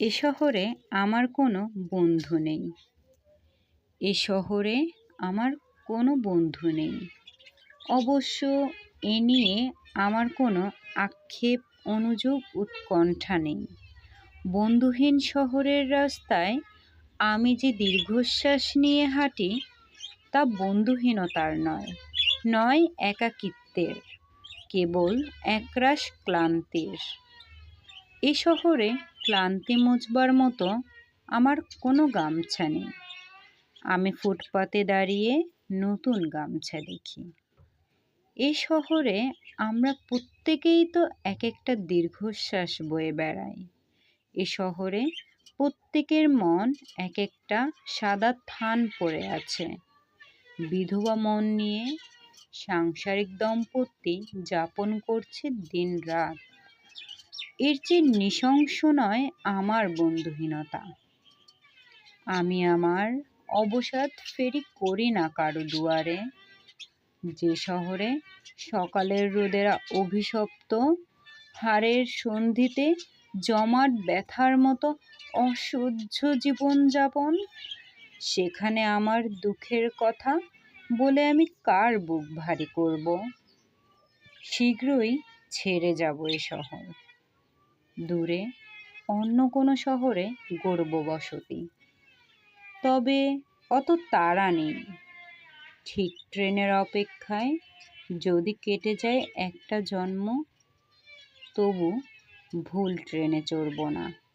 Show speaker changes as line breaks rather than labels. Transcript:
এ শহরে আমার কোনো বন্ধু নেই। এ শহরে আমার কোনো বন্ধু নেই। অবশ্য এ নিয়ে আমার কোনো আক্ষেপ, অনুযোগ, উৎকণ্ঠা নেই। বন্ধুহীন শহরের রাস্তায় আমি যে দীর্ঘশ্বাস নিয়ে হাঁটি, তা বন্ধুহীনতার নয় নয় একাকিত্বের, কেবল একরাশ ক্লান্তির। এ শহরে ক্লান্তি মুছবার মতো আমার কোনো গামছা নেই। আমি ফুটপাতে দাঁড়িয়ে নতুন গামছা দেখি। এ শহরে আমরা প্রত্যেকেই তো এক একটা দীর্ঘশ্বাস বয়ে বেড়াই। এ শহরে প্রত্যেকের মন এক একটা সাদা থান পড়ে আছে। বিধবা মন নিয়ে সাংসারিক দম্পতি যাপন করছে দিন রাত এর চেয়ে নৃশংস নয় আমার বন্ধুহীনতা। আমি আমার অবসাদ ফেরি করি না কারও দুয়ারে। যে শহরে সকালের রোদেরা অভিশপ্ত, হাড়ের সন্ধিতে জমাট ব্যথার মতো অসহ্য জীবনযাপন, সেখানে আমার দুঃখের কথা বলে আমি কার বুক ভারী করব? শীঘ্রই ছেড়ে যাব এ শহর। দূরে অন্য কোনো শহরে গড়ব বসতি। তবে অত তাড়া নেই। ঠিক ট্রেনের অপেক্ষায় যদি কেটে যায় একটা জন্ম, তবু ভুল ট্রেনে চড়ব না।